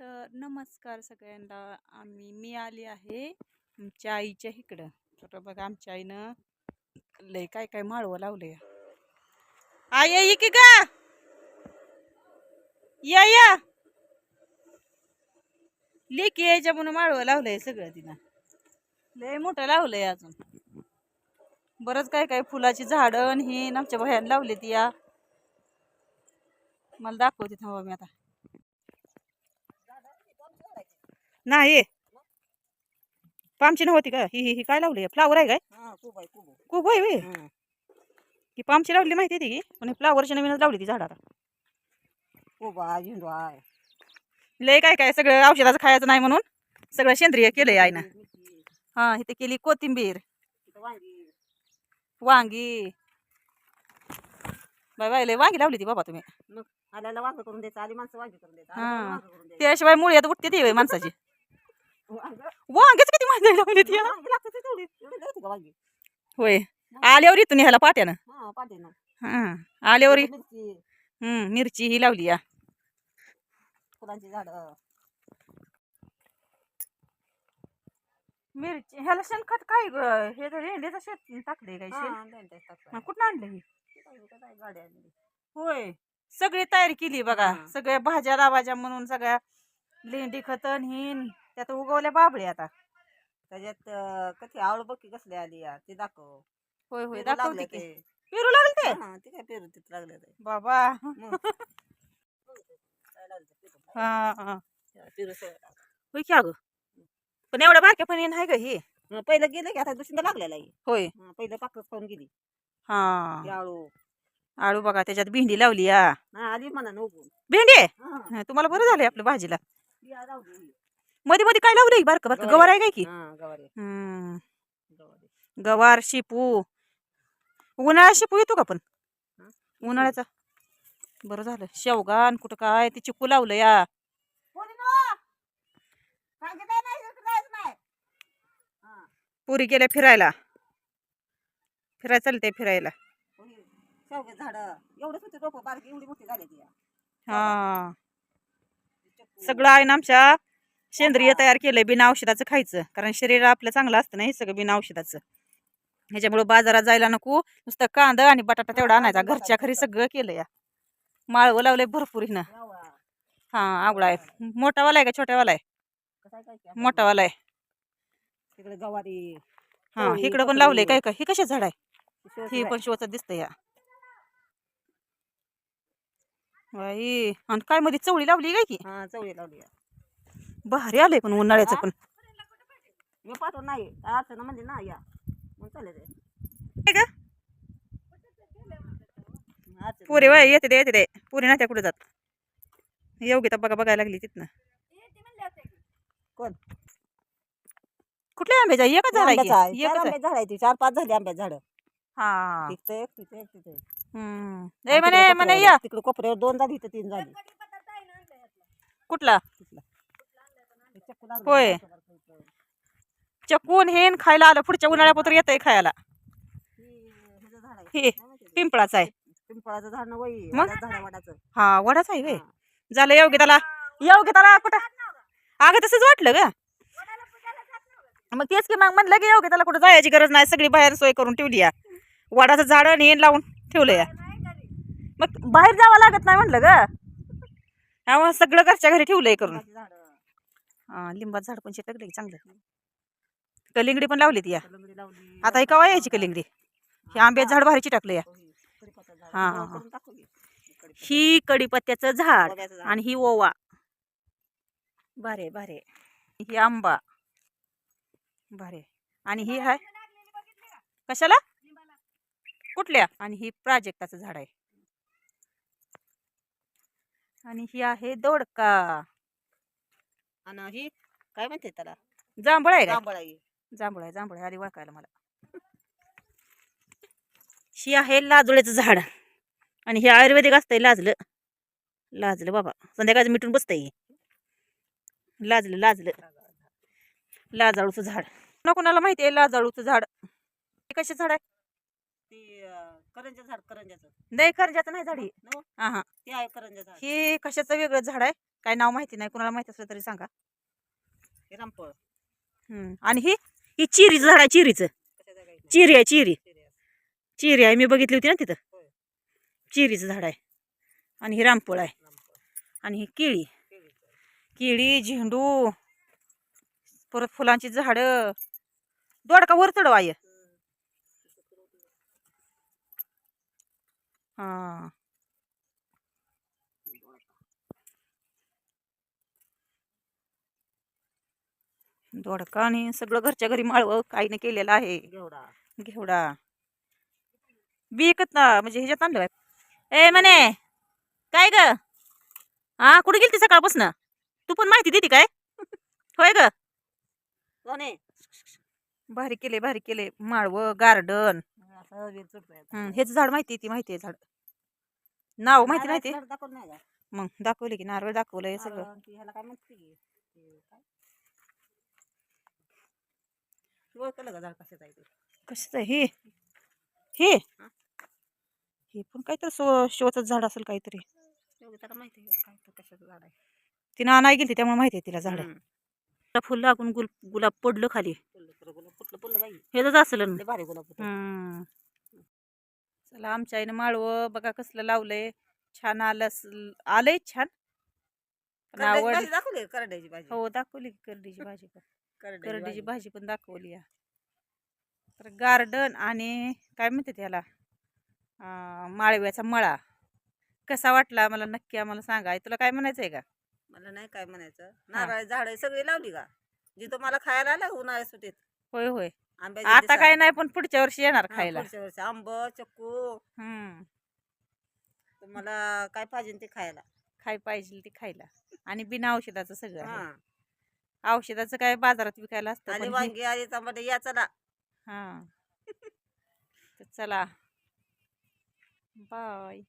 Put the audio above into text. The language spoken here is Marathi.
तर नमस्कार सगळ्यांना. आम्ही मी आली आहे आमच्या आईच्या इकडं. तर बघा आमच्या आईनं लय काय काय माळवं लावलंय. आई ये की का या या! लेकी यायच्या म्हणून माळवं लावलंय सगळं तिनं. लय मोठं लावलंय अजून. बरंच काय काय फुलाची झाडं आणि आमच्या भयान लावली ती या. मला दाखवते थांबा मी आता. नाही पामची नव्हती का? ही ही ही काय लावली? फ्लावर आहे काय? हा खूप आहे वे हं. पामची लावली माहिती आहे की? पण फ्लावरची नवीनच लावली ती झाडाला. आहे आहे. लय काय काय? सगळं औषधाचं खायचं नाही म्हणून सगळं सेंद्रिय केलंय आईनं. मिरची, हा इथे केली कोथिंबीर. वांगी. बाय बाय लय वांगी लावली ती बाबा तुम्ही. आल्याला वांग करून द्यायचं आली माणसं वांगी करून द्यायचं हा. त्याशिवाय मुळी आता उठते ती माणसाची. वांग- वांगीच किती माझी लावली ती होय. आल्यावर इथून ह्याला पाट्यानं. हा हा आल्यावर हम्म मिरची ही लावली या. फुलांची झाडं. मिरची ह्याला शेणखत काय हे तर भेंडीचं शेत टाकले काय शेण? कुठं आणलं हे. होय. सगळी तयारी केली बघा. सगळ्या भाज्या लावायच्या म्हणून सगळ्या लेंडी खतन हिन त्यात उगवल्या बाबळे आता. त्याच्यात कधी आवड बघ की कसली आली या ते दाखव. होय होय पेरू दाखवते लागले की. ते. पेरू लागले ते? हा, ते काय पेरू तिथं लागले ते. बाबा. मग. काय लागलं ते पेरू? हा. हा. पेरू सगळं लागलं. होय की अगं? पण एवढ्या बारक्या पण नाही ग हे. पहिलं गेलं की आता दुसऱ्यांदा लागलेला आहे होय. हं, पहिलं पाकच खाऊन गेली. हा. आळू. आळू बघा त्याच्यात भेंडी लावली या. हा आली म्हणा भेंडी? आहे हा, तुम्हाला बरं झालंय आपल्या भाजीला. बिया लावली. मध्ये मध्ये काय लावलंय बारकं बारकं? गवार. गवार आहे काय की? हा, गवारी. हम्म. गवारी. गवार शेपू. उन्हाळ्यात शेपू येतो का पण? हा? उन्हाळ्याचा. बरं झालं. शेवगा आणि कुठं काय? ते चिकू लावलं या. सांगितलं नाही, इकडं जायचं नाही. हा, पुरी गेल्या फिरायला. फिरायला चालते फिरायला. झाडं. एवढंच होते रोपं बारकी एवढी मोठी झाली ती. हा. सगळं आहे ना आमच्या? सेंद्रिय तयार केलंय बिना औषधाचं खायचं. कारण शरीर आपलं चांगलं असतं ना हे सगळं बिना औषधाचं. ह्याच्यामुळं बाजारात जायला नको. नुसतं कांदा आणि बटाटा तेवढा आणायचा. घरच्या घरी सगळं केलं या. माळवं लावलंय भरपूर हिनं. हा आवळा आहे. मोठावाला आहे का छोट्यावाला आहे? की? मोठावाला आहे. तिकडे गवारी हा इकडं पण. लावलंय काय काय हे कशा झाड आहे? हे. पण शिवचं दिसतंय या. आणि काय मध्ये चवळी लावली काय की हा चवळी लावली आहे. भारी आलंय पण उन्हाळ्याचं पण. मी पाठवून नाही अडचण म्हणजे ना या. मग चालेल. काय का अडचण पुरे वय येते येते पुरी ना त्या कुठे जात? बघा बघायला लागली तिथनं. कोण? कुठल्या आंब्याच्या एकच झाड आंब्याचं आहे. आहे. चार पाच झाली झाड. हा. तिथं तिथं तिथं. हम्म. आणि ए म्हणे म्हणे या. तिकडे कोपऱ्यावर दोन झाली तीन झाली कुठला. होय. चकून हेन खायला आलं. पुढच्या उन्हाळ्यापत्र येतंय खायला. ही. हे माहिती? पिंपळाचं आहे. पिंपळाचं झाड ना वही मग? झाड वाडाचं. हा वडाच आहे वे हा. झालं योग्यताला योग्यताला कुठं? अगं तसंच वाटलं ग. मग तेच की मग म्हणलं की योग्यताला कुठं जायची गरज नाही. सगळी बाहेर सोय करून ठेवली या. वडाचं झाड आणि हेन लावून. ठेवलं या मग बाहेर जावं लागत नाही म्हणलं ग. सगळं घरच्या घरी ठेवलंय करून. हा लिंबाचं झाड पण शेतकलं की चांगलं. कलिंगडी पण लावली ती या आता ही कवा यायची कलिंगडी? हे आंब्याचं झाड भारीची टाकलं या. होय. हा, हा, हा. ही. कडीपत्त्याचं झाड. आणि ही ओवा. भारे भारे ही आंबा. भारे आणि ही आहे कशाला? कुठल्या आणि ही प्राजक्ताचं झाड आहे. आणि ही आहे दोडका. आणि ही काय म्हणते त्याला? जांभळ आहे जांभळ आहे. जांभळ आहे जांभळ आहे. आधी ओळखायला मला. ही आहे लाजोळ्याचं झाड. आणि हे आयुर्वेदिक असतंय लाजलं. लाजलं बाबा. संध्याकाळचं मिटून बसतंय. लाजलं लाजलं. लाजाळूचं झाड. कोणा कोणाला माहिती आहे लाजाळूचं झाड? हे कशा झाड आहे? ती अं, करंजा झाड करंजाचं. नाही करंजाचं नाही झाडी हा. हा ते आहे करंजा झाड. हे कशाचं वेगळं झाड आहे? काय नाव माहिती नाही. कुणाला माहिती असलं तरी सांगा. हे रामफळ. हम्म. आणि ही? ही चिरीचं झाड आहे चिरीचं. कशाचं काही नाही. चिरी आहे चिरी. चिरी आहे. चिरी आहे. मी बघितली होती ना तिथं. होय. चिरीचं झाड आहे. आणि ही रामफळ आहे. रामफळ. आणि ही केळी. केळीचं. केळी झेंडू परत फुलांची झाडं. दोडका वर चढवा आहे हम्म. तसं करून दे. हा दोडका आणि सगळं घरच्या घरी माळवं काहीने केलेलं आहे. घेवडा. घेवडा. बी एकत ना म्हणजे ह्याच्यात आणलं काय ए म्हणे काय ग? हा कुठे गेली सकाळपासून? तू पण माहिती देते काय? होय ग? कोण? भारी केले भारी केले माळवं गार्डन. हेच झाड माहिती ती माहिती आहे झाड. नाव माहिती नाही ते दाखवलं नाही का? मग दाखवले की नारळ दाखवलंय सगळं नारळ, ती ह्याला काय म्हणते की? ते काय? तू ओळखलं का झाड कशाचं आहे ते? कसं हे हे हे पण काहीतरी शो शोचं झाड असेल काहीतरी त्याला माहिती आहे काय ते कशाचं झाड आहे तिनं नाही गेली त्यामुळे माहिती आहे तिला झाड हम्म. फुल लागून गुल गुलाब पडलं खाली फुललं तर फुललं बाई असेल लय भारी गुलाब. हम्म. चला आमच्या आईनं माळवं बघा कसलं लावलंय. छान आलं आलंय छान. पण आवड दाखवली का? करड्याची भाजी? हो दाखवली की करडीची भाजी पण. करड्याची करडीची भाजी. भाजी पण दाखवली या. तर गार्डन आणि काय म्हणते त्याला अं, माळव्याचा मळा. कसा वाटला मला नक्की आम्हाला सांगा. तुला काय म्हणायचंय का? मला नाही काय म्हणायचं. नारळ झाड सगळी लावली का? जी तुम्हाला खायला आला उन्हाळ्या सुटीत होय होय. आंब्याच्या आता दिवसात. काय नाही पण पुढच्या वर्षी येणार हा, खायला. पुढच्या वर्षी. आंब चक्कू. हम्म. तुम्हाला काय पाहिजे ते खायला. खाय पाहिजे ते खायला. आणि बिना औषधाचं सगळं आहे. हा. औषधाचं काय बाजारात विकायला असतं आणि पण हे- वांगी आली टमाटे या चला. हा. तर चला. बाय.